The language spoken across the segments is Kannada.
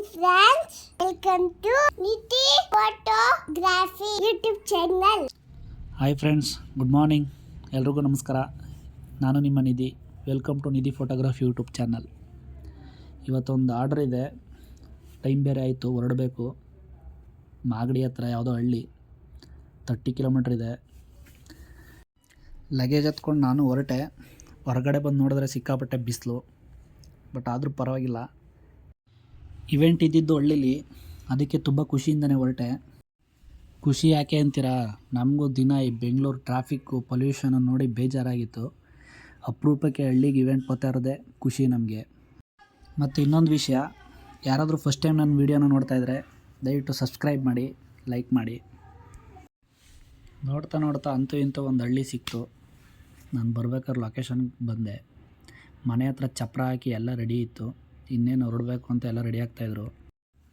friends, welcome to Nithi photography YouTube channel. Hi friends good morning ಎಲ್ರಿಗೂ ನಮಸ್ಕಾರ. ನಾನು ನಿಮ್ಮ Nidhi. Welcome to Nidhi photography YouTube channel ಇವತ್ತೊಂದು ಆರ್ಡ್ರ್ ಇದೆ. ಟೈಮ್ ಬೇರೆ ಆಯಿತು ಹೊರಡಬೇಕು. ಮಾಗಡಿ ಹತ್ರ ಯಾವುದೋ ಹಳ್ಳಿ. ತರ್ಟಿ ಕಿಲೋಮೀಟ್ರ್ ಇದೆ. ಲಗೇಜ್ ಹತ್ಕೊಂಡು ನಾನು ಹೊರಟೆ. ಹೊರಗಡೆ ಬಂದು ನೋಡಿದ್ರೆ ಸಿಕ್ಕಾಪಟ್ಟೆ ಬಿಸಿಲು. ಬಟ್ ಆದರೂ ಪರವಾಗಿಲ್ಲ. ಇವೆಂಟ್ ಇದ್ದಿದ್ದು ಹಳ್ಳಿಲಿ ಅದಕ್ಕೆ ತುಂಬ ಖುಷಿಯಿಂದನೇ ಹೊರಟೆ. ಖುಷಿ ಯಾಕೆ ಅಂತೀರಾ? ನಮಗೂ ದಿನ ಈ ಬೆಂಗಳೂರು ಟ್ರಾಫಿಕ್ಕು ಪೊಲ್ಯೂಷನ್ ನೋಡಿ ಬೇಜಾರಾಗಿತ್ತು. ಅಪರೂಪಕ್ಕೆ ಹಳ್ಳಿಗೆ ಇವೆಂಟ್ ಬರ್ತಾ ಇರೋದೇ ಖುಷಿ ನಮಗೆ. ಮತ್ತು ಇನ್ನೊಂದು ವಿಷಯ, ಯಾರಾದರೂ ಫಸ್ಟ್ ಟೈಮ್ ನನ್ನ ವೀಡಿಯೋನ ನೋಡ್ತಾ ಇದ್ದರೆ ದಯವಿಟ್ಟು ಸಬ್ಸ್ಕ್ರೈಬ್ ಮಾಡಿ ಲೈಕ್ ಮಾಡಿ. ನೋಡ್ತಾ ನೋಡ್ತಾ ಅಂತೂ ಇಂತೂ ಒಂದು ಹಳ್ಳಿ ಸಿಕ್ತು. ನಾನು ಬರ್ಬೇಕಾದ್ರೆ ಲೊಕೇಶನ್ಗೆ ಬಂದೆ. ಮನೆ ಹತ್ರ ಚಪ್ರ ಹಾಕಿ ಎಲ್ಲ ರೆಡಿ ಇತ್ತು. ಇನ್ನೇನು ಹೊರಡಬೇಕು ಅಂತ ಎಲ್ಲ ರೆಡಿ ಆಗ್ತಾಯಿದ್ರು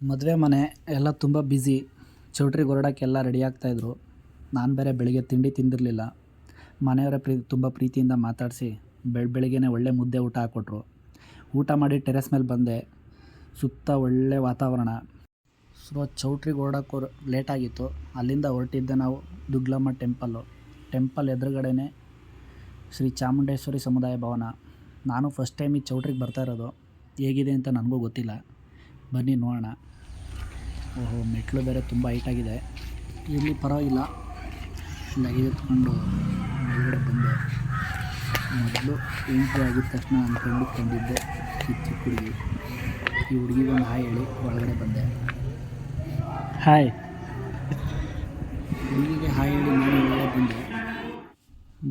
ಮದುವೆ ಮನೆ ಎಲ್ಲ ತುಂಬ ಬ್ಯುಸಿ ಚೌಟ್ರಿಗೆ ಹೊರಡೋಕ್ಕೆಲ್ಲ ರೆಡಿ ಆಗ್ತಾಯಿದ್ರು ನಾನು ಬೇರೆ ಬೆಳಿಗ್ಗೆ ತಿಂಡಿ ತಿಂದಿರಲಿಲ್ಲ. ಮನೆಯವರ ಪ್ರೀ, ತುಂಬ ಪ್ರೀತಿಯಿಂದ ಮಾತಾಡಿಸಿ ಬೆಳ, ಬೆಳಿಗ್ಗೆನೇ ಒಳ್ಳೆ ಮುದ್ದೆ ಊಟ ಹಾಕ್ಕೊಟ್ರು ಊಟ ಮಾಡಿ ಟೆರೆಸ್ ಮೇಲೆ ಬಂದೆ. ಸುತ್ತ ಒಳ್ಳೆ ವಾತಾವರಣ. ಸೊ ಚೌಟ್ರಿಗೆ ಹೊರಡೋಕ್ಕೂ ಲೇಟಾಗಿತ್ತು ಅಲ್ಲಿಂದ ಹೊರಟಿದ್ದೆ ನಾವು ದುಗ್ಲಮ್ಮ ಟೆಂಪಲ್ಲು ಟೆಂಪಲ್ ಎದುರುಗಡೆನೇ ಶ್ರೀ ಚಾಮುಂಡೇಶ್ವರಿ ಸಮುದಾಯ ಭವನ. ನಾನು ಫಸ್ಟ್ ಟೈಮ್ ಈ ಚೌಟ್ರಿಗೆ ಬರ್ತಾ ಇರೋದು. ಹೇಗಿದೆ ಅಂತ ನನಗೂ ಗೊತ್ತಿಲ್ಲ. ಬನ್ನಿ ನೋಡೋಣ. ಓಹೋ ಮೆಟ್ಲು ಬೇರೆ ತುಂಬ ಹೈಟಾಗಿದೆ ಇಲ್ಲಿ ಪರವಾಗಿಲ್ಲ. ಲಗೇಜ್ ಎತ್ಕೊಂಡು ಮೇಲ್ಗಡೆ ಬಂದೆ. ಮೊದಲು ಎಂಟ್ರಿ ಆಗಿದ ತಕ್ಷಣ ನಾನು ಕಂಡುಕೊಂಡಿದ್ದೆ ಈ ಚಿಕ್ಕ ಹುಡುಗಿ. ಈ ಹುಡುಗಿಗೊಂದು ಹಾಯ್ ಹೇಳಿ, ಒಳಗಡೆ ಬಂದೆ. ಹಾಯ್. ಹುಡುಗಿಗೆ ಹಾಯ್ ಹೇಳಿ ನಾನು ಒಳಗಡೆ ಬಂದೆ.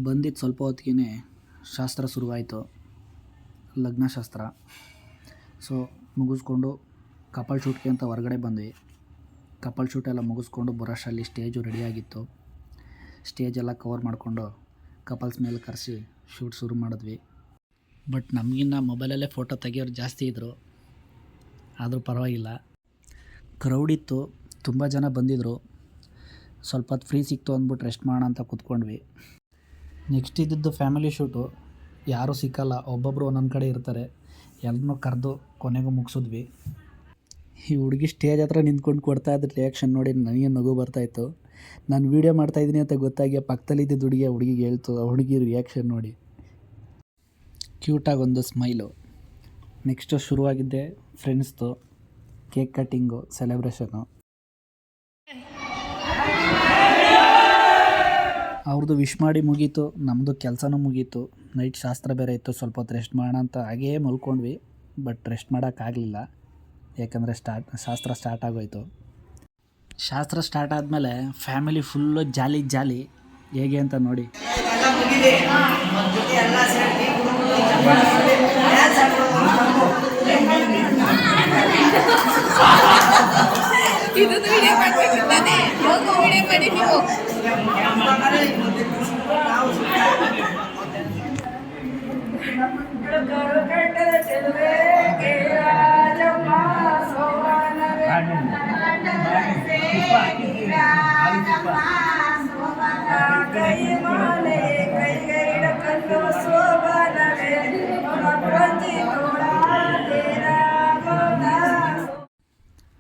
ಬಂದಿದ್ದು ಸ್ವಲ್ಪ ಹೊತ್ತಿಗೆ ಶಾಸ್ತ್ರ ಶುರುವಾಯಿತು. ಲಗ್ನಶಾಸ್ತ್ರ. ಸೊ ಮುಗಿಸ್ಕೊಂಡು ಕಪಲ್ ಶೂಟ್ಗೆ ಅಂತ ಹೊರಗಡೆ ಬಂದ್ವಿ. ಕಪಲ್ ಶೂಟ್ ಎಲ್ಲ ಮುಗಿಸ್ಕೊಂಡು ಬರೋಷ್ಟರಲ್ಲಿ ಸ್ಟೇಜು ರೆಡಿಯಾಗಿತ್ತು. ಸ್ಟೇಜ್ ಎಲ್ಲ ಕವರ್ ಮಾಡಿಕೊಂಡು ಕಪಲ್ಸ್ ಮೇಲೆ ಕರೆಸಿ ಶೂಟ್ ಶುರು ಮಾಡಿದ್ವಿ. ಬಟ್ ನಮಗಿನ್ನ ಮೊಬೈಲಲ್ಲೇ ಫೋಟೋ ತೆಗಿಯೋರು ಜಾಸ್ತಿ ಇದ್ದರು ಆದರೂ ಪರವಾಗಿಲ್ಲ. ಕ್ರೌಡ್ ಇತ್ತು, ತುಂಬ ಜನ ಬಂದಿದ್ದರು ಸ್ವಲ್ಪ ಫ್ರೀ ಸಿಕ್ತು ಅಂದ್ಬಿಟ್ಟು ರೆಸ್ಟ್ ಮಾಡೋಣ ಅಂತ ಕೂತ್ಕೊಂಡ್ವಿ. ನೆಕ್ಸ್ಟ್ ಇದ್ದಿದ್ದು ಫ್ಯಾಮಿಲಿ ಶೂಟು. ಯಾರೂ ಸಿಕ್ಕಲ್ಲ ಒಬ್ಬೊಬ್ಬರು ಒಂದೊಂದು ಕಡೆ ಇರ್ತಾರೆ. ಎಲ್ಲರೂ ಕರೆದು ಕೊನೆಗೂ ಮುಗಿಸಿದ್ವಿ. ಈ ಹುಡುಗಿ ಸ್ಟೇಜ್ ಹತ್ರ ನಿಂತ್ಕೊಂಡು ಕೊಡ್ತಾ ಇದ್ದ ರಿಯಾಕ್ಷನ್ ನೋಡಿ ನನಗೆ ನಗು ಬರ್ತಾಯಿತ್ತು ನಾನು ವೀಡಿಯೋ ಮಾಡ್ತಾಯಿದ್ದೀನಿ ಅಂತ ಗೊತ್ತಾಗಿ ಪಕ್ಕದಲ್ಲಿದ್ದ ಹುಡುಗಿ ಆ ಹುಡುಗಿಗೆ ಹೇಳ್ತು, ಆ ಹುಡುಗಿ ರಿಯಾಕ್ಷನ್ ನೋಡಿ. ಕ್ಯೂಟಾಗಿ ಒಂದು ಸ್ಮೈಲು ನೆಕ್ಸ್ಟು ಶುರುವಾಗಿದ್ದೆ ಫ್ರೆಂಡ್ಸ್ದು ಕೇಕ್ ಕಟ್ಟಿಂಗು ಸೆಲೆಬ್ರೇಷನು ಅವ್ರದ್ದು ವಿಶ್ ಮಾಡಿ ಮುಗೀತು ನಮ್ಮದು ಕೆಲಸನೂ ಮುಗೀತು. ನೈಟ್ ಶಾಸ್ತ್ರ ಬೇರೆ ಇತ್ತು, ಸ್ವಲ್ಪ ಹೊತ್ತು ರೆಸ್ಟ್ ಮಾಡೋಣ ಅಂತ ಹಾಗೇ ಮಲ್ಕೊಂಡ್ವಿ. ಬಟ್ ರೆಸ್ಟ್ ಮಾಡೋಕ್ಕಾಗಲಿಲ್ಲ ಯಾಕಂದರೆ ಸ್ಟಾರ್ಟ್, ಶಾಸ್ತ್ರ ಸ್ಟಾರ್ಟ್ ಆಗೋಯ್ತು. ಶಾಸ್ತ್ರ ಸ್ಟಾರ್ಟ್ ಆದಮೇಲೆ ಫ್ಯಾಮಿಲಿ ಫುಲ್ಲು ಜಾಲಿ ಜಾಲಿ ಹೇಗೆ ಅಂತ ನೋಡಿ.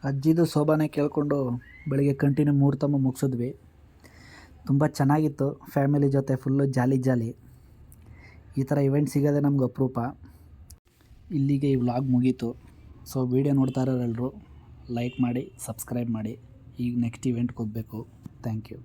ಅಜ್ಜಿದು ಶೋಭಾನೆ ಕೇಳಿಕೊಂಡು ಬೆಳಿಗ್ಗೆ ಕಂಟಿನ್ಯೂ ಮೂರು ತಮ್ಮ ಮುಗಿಸಿದ್ವಿ. ತುಂಬ ಚೆನ್ನಾಗಿತ್ತು. ಫ್ಯಾಮಿಲಿ ಜೊತೆ ಫುಲ್ಲು ಜಾಲಿ ಜಾಲಿ. ಈ ಥರ ಇವೆಂಟ್ ಸಿಗೋದೇ ನಮ್ಗೆ ಅಪರೂಪ. ಇಲ್ಲಿಗೆ ಈ ವ್ಲಾಗ್ ಮುಗೀತು. ಸೊ ವೀಡಿಯೋ ನೋಡ್ತಾ ಇರೋರೆಲ್ಲರೂ ಲೈಕ್ ಮಾಡಿ ಸಬ್ಸ್ಕ್ರೈಬ್ ಮಾಡಿ. ಈಗ ನೆಕ್ಸ್ಟ್ ಇವೆಂಟ್ಗೆ ಹೋಗಬೇಕು ಥ್ಯಾಂಕ್ ಯು